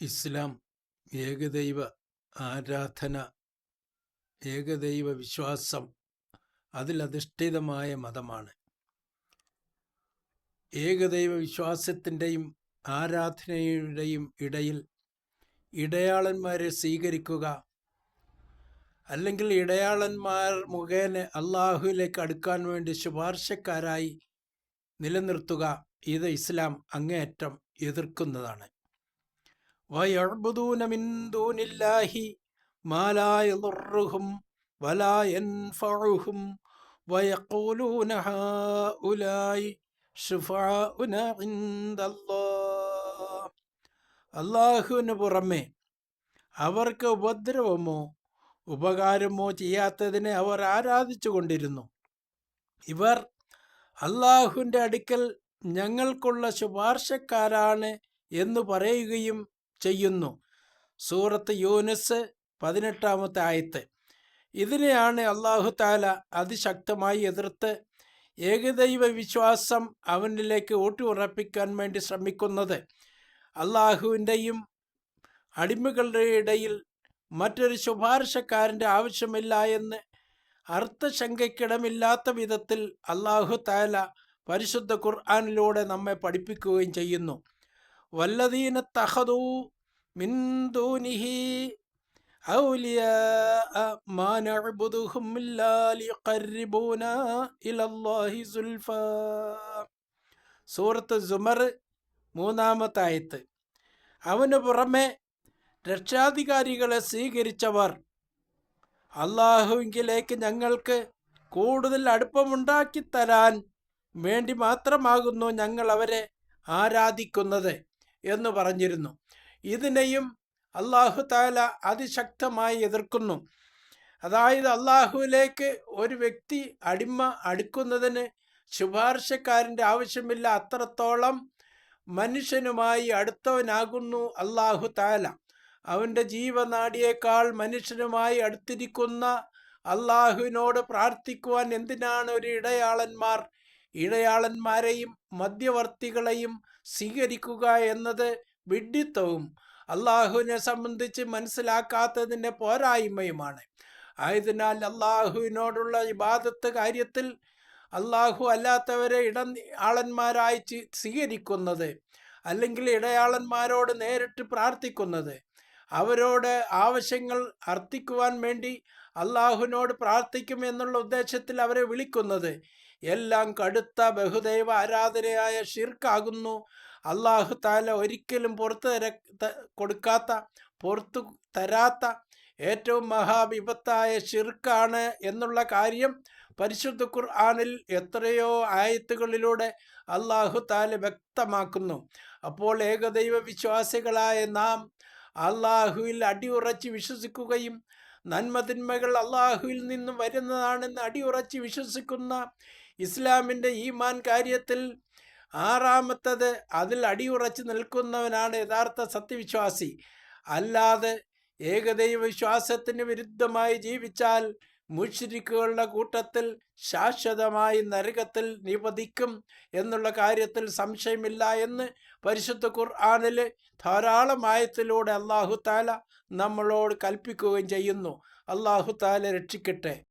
ഇസ്ലാം ഏകദൈവ ആരാധന ഏകദൈവ വിശ്വാസം അതിലധിഷ്ഠിതമായ മതമാണ്. ഏകദൈവ വിശ്വാസത്തിന്റെയും ആരാധനയുടെയും ഇടയിൽ ഇടയാളന്മാരെ സ്വീകരിക്കുക അല്ലെങ്കിൽ ഇടയാളന്മാർ മുഖേന അള്ളാഹുവിലേക്ക് അടുക്കാൻ വേണ്ടി ശുപാർശക്കാരായി നിലനിർത്തുക ഇത് ഇസ്ലാം അങ്ങേയറ്റം എതിർക്കുന്നതാണ്. ويعبدون من دون الله ما لا يضرهم ولا ينفعهم ويقولون هؤلاء شفعاؤنا عند الله അള്ളാഹുവിന് പുറമെ അവർക്ക് ഉപദ്രവമോ ഉപകാരമോ ചെയ്യാത്തതിനെ അവർ ആരാധിച്ചു കൊണ്ടിരുന്നു ഇവർ അള്ളാഹുവിൻ്റെ അടുക്കൽ ഞങ്ങൾക്കുള്ള ശുപാർശക്കാരാണ് എന്ന് പറയുകയും ചെയ്യുന്നു. സൂറത്ത് യൂനിസ് പതിനെട്ടാമത്തെ ആയത്ത്. ഇതിനെയാണ് അള്ളാഹു താല അതിശക്തമായി എതിർത്ത് ഏകദൈവ വിശ്വാസം അവനിലേക്ക് ഊട്ടിയുറപ്പിക്കാൻ വേണ്ടി ശ്രമിക്കുന്നത്. അള്ളാഹുവിന്റെയും അടിമകളുടെ ഇടയിൽ മറ്റൊരു ശുപാർശക്കാരന്റെ ആവശ്യമില്ല എന്ന് അർത്ഥശങ്കയ്ക്കിടമില്ലാത്ത വിധത്തിൽ അള്ളാഹു താല പരിശുദ്ധ ഖുർആാനിലൂടെ നമ്മെ പഠിപ്പിക്കുകയും ചെയ്യുന്നു. വല്ലദീന തഹദൂ മിൻ ദൂനിഹി أولياء ما نعبدهم إلا ليقربونا إلى الله زلفى സൂറത്ത് സുമർ മൂന്നാമത്തെ ആയത്ത് അവന് പുറമെ രക്ഷാധികാരികളെ സ്വീകരിച്ചവർ അള്ളാഹുവിങ്കിലേക്ക് ഞങ്ങൾക്ക് കൂടുതൽ അടുപ്പമുണ്ടാക്കി തരാൻ വേണ്ടി മാത്രമാകുന്നു ഞങ്ങൾ അവരെ ആരാധിക്കുന്നത് എന്ന് പറഞ്ഞിരുന്നു. ഇതിനെയും അള്ളാഹു താല അതിശക്തമായി എതിർക്കുന്നു. അതായത് അള്ളാഹുവിലേക്ക് ഒരു വ്യക്തി അടിമ അടുക്കുന്നതിന് ശുപാർശക്കാരന്റെ ആവശ്യമില്ല അത്രത്തോളം മനുഷ്യനുമായി അടുത്തവനാകുന്നു അള്ളാഹു താല അവന്റെ ജീവനാടിയേക്കാൾ മനുഷ്യനുമായി അടുത്തിരിക്കുന്ന അള്ളാഹുവിനോട് പ്രാർത്ഥിക്കുവാൻ എന്തിനാണ് ഒരു ഇടയാളന്മാർ? ഇടയാളന്മാരെയും മധ്യവർത്തികളെയും സ്വീകരിക്കുക എന്നത് വിഡ്ഢിത്തവും അള്ളാഹുവിനെ സംബന്ധിച്ച് മനസ്സിലാക്കാത്തതിന്റെ പോരായ്മയുമാണ്. ആയതിനാൽ അള്ളാഹുവിനോടുള്ള ഇബാദത്ത് കാര്യത്തിൽ അള്ളാഹു അല്ലാത്തവരെ ഇട ആളന്മാരായി സ്വീകരിക്കുന്നത് അല്ലെങ്കിൽ ഇടയാളന്മാരോട് നേരിട്ട് പ്രാർത്ഥിക്കുന്നത് അവരോട് ആവശ്യങ്ങൾ അർത്ഥിക്കുവാൻ വേണ്ടി അള്ളാഹുവിനോട് പ്രാർത്ഥിക്കും എന്നുള്ള ഉദ്ദേശത്തിൽ അവരെ വിളിക്കുന്നത്. എല്ലാം കടുത്ത ബഹുദൈവ ആരാധനയായ ഷിർക്കാകുന്നു അള്ളാഹു താല ഒരിക്കലും പുറത്തു തര കൊടുക്കാത്ത പുറത്തു തരാത്ത ഏറ്റവും മഹാവിപത്തായ ഷിർക്കാണ് എന്നുള്ള കാര്യം പരിശുദ്ധ ഖുർആാനിൽ എത്രയോ ആയത്തുകളിലൂടെ അള്ളാഹു താല വ്യക്തമാക്കുന്നു. അപ്പോൾ ഏകദൈവ വിശ്വാസികളായ നാം അള്ളാഹുവിൽ അടിയുറച്ച് വിശ്വസിക്കുകയും നന്മതിന്മകൾ അള്ളാഹുവിൽ നിന്നും വരുന്നതാണെന്ന് അടിയുറച്ച് വിശ്വസിക്കുന്ന ഇസ്ലാമിന്റെ ഈമാൻ കാര്യത്തിൽ ആറാമത്തത് അതിൽ അടിയുറച്ച് നിൽക്കുന്നവനാണ് യഥാർത്ഥ സത്യവിശ്വാസി. അല്ലാതെ ഏകദൈവ വിശ്വാസത്തിന് വിരുദ്ധമായി ജീവിച്ചാൽ മുഷിരിക്കുകളുടെ കൂട്ടത്തിൽ ശാശ്വതമായി നരകത്തിൽ നിപതിക്കും എന്നുള്ള കാര്യത്തിൽ സംശയമില്ല എന്ന് പരിശുദ്ധ ഖുർആാനിൽ ധാരാളം ആയത്തിലൂടെ അള്ളാഹു താല നമ്മളോട് കൽപ്പിക്കുകയും ചെയ്യുന്നു. അള്ളാഹു താല രക്ഷിക്കട്ടെ.